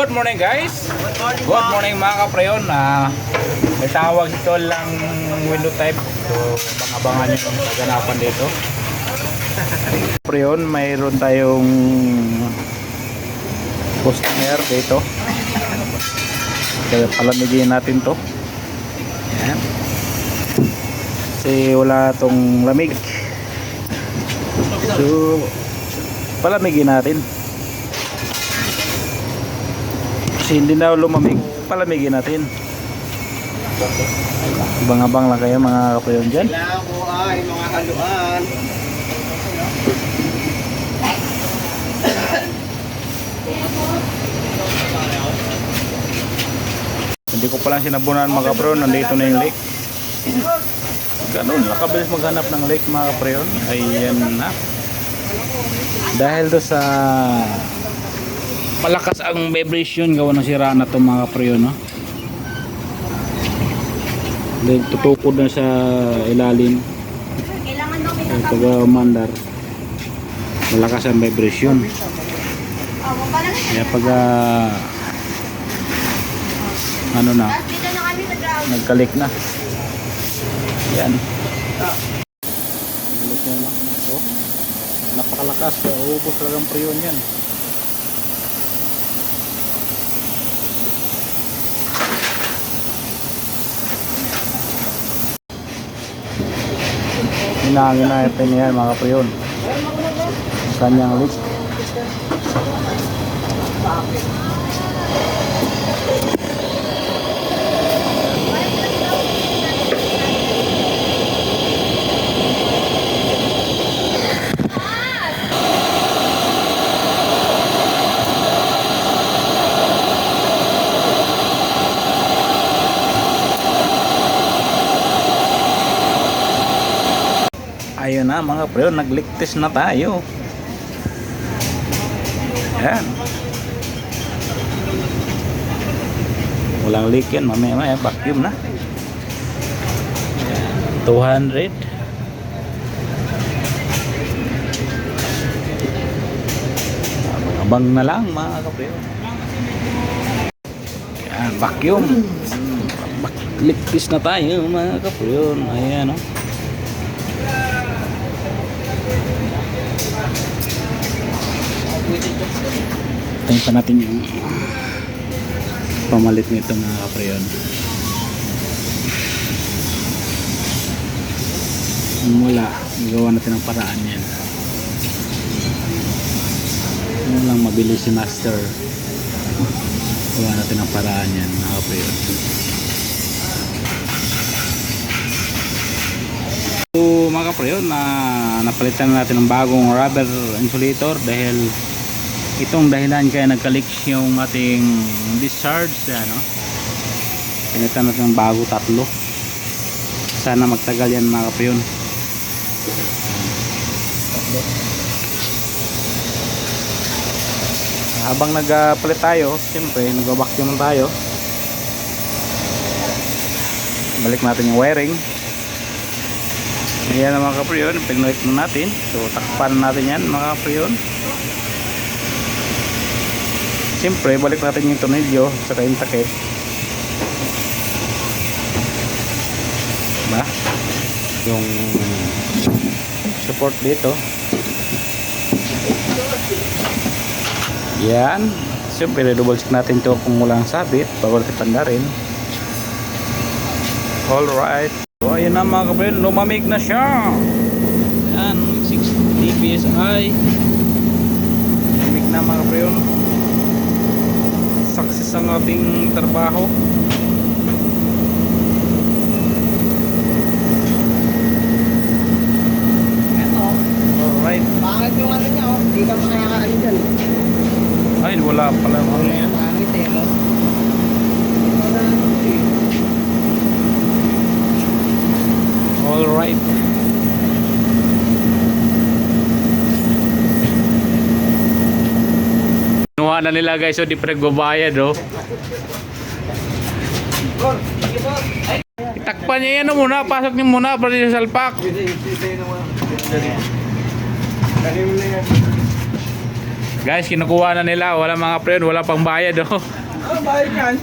Good morning guys. Good morning mga kaprayon. Ah, may tawag ito lang window type. So, bang-abangan nyo yung kaganapan dito. Kaprayon, mayroon tayong customer dito. Kaya palamigin natin to. Yan. Kasi wala tong lamig. So, palamigin natin. Kasi hindi na lumamig, palamigin natin. Abang-abang lang kayo mga kapayon dyan. Kailangan ko ay mga haluan. Hindi ko palang sinabunan mga kapayon, nandito na yung lake. Ganun, nakabilis maghanap ng lake mga kapayon. Ayan na. Dahil do sa malakas ang vibration gawa ng sira na to mga kapayon. No? Dahil tutukod na sa ilalim. Kailangan daw may Yung taga mandar malakas ang vibration Oh, kaya pag ah, ano na nagkalik na yan. So, napakalakas. Uubos talagang priyon yan hinangin na ito niya mga priyon kanyang leak na mga pre nagligtis na tayo. Yan walang leak yan mamaya maya vacuum na. Yan, 200 abang na lang mga kapre yan vacuum. Bak- ligtis na tayo mga kapre ayan o Tingnan pa natin yung pamalit nito mga kaprayon. Kung wala, gawa natin ang paraan yan. Yun lang mabilis si master. Gawa natin ang paraan yan mga kaprayon. Mga kaprayon, na napalitan na natin ng bagong rubber insulator dahil itong dahilan kaya nagka-leak yung ating discharge ano. Pinitan natin ng bago tatlo. Sana magtagal yan mga kapayon habang nagpalit tayo siyempre nag-vacuum tayo. Balik natin yung wiring ayan na mga kapayon pinalik na natin so takpan natin yan mga kapayon Siyempre, balik natin yung tornilyo sa yung takip. Ba? Yung support dito. Yan. Siyempre, double check natin to kung walang sabit bago natin pandarin. Alright. Ayan na mga kapatid. Lumamig na siya. Yan. 60 PSI. Lumamig na mga kapatid success ang ating trabaho alright pangit yung ano niya, oh. Hindi ka makakaano dyan. ay wala pala ano yan alright Kinuha na nila guys so di pa nagbabayad oh. Itakpan niya yan oh, muna, pasok niyo muna para sa salpak. Guys, kinukuha na nila. Wala mga friend, wala pang bayad oh. Ano bayad yan?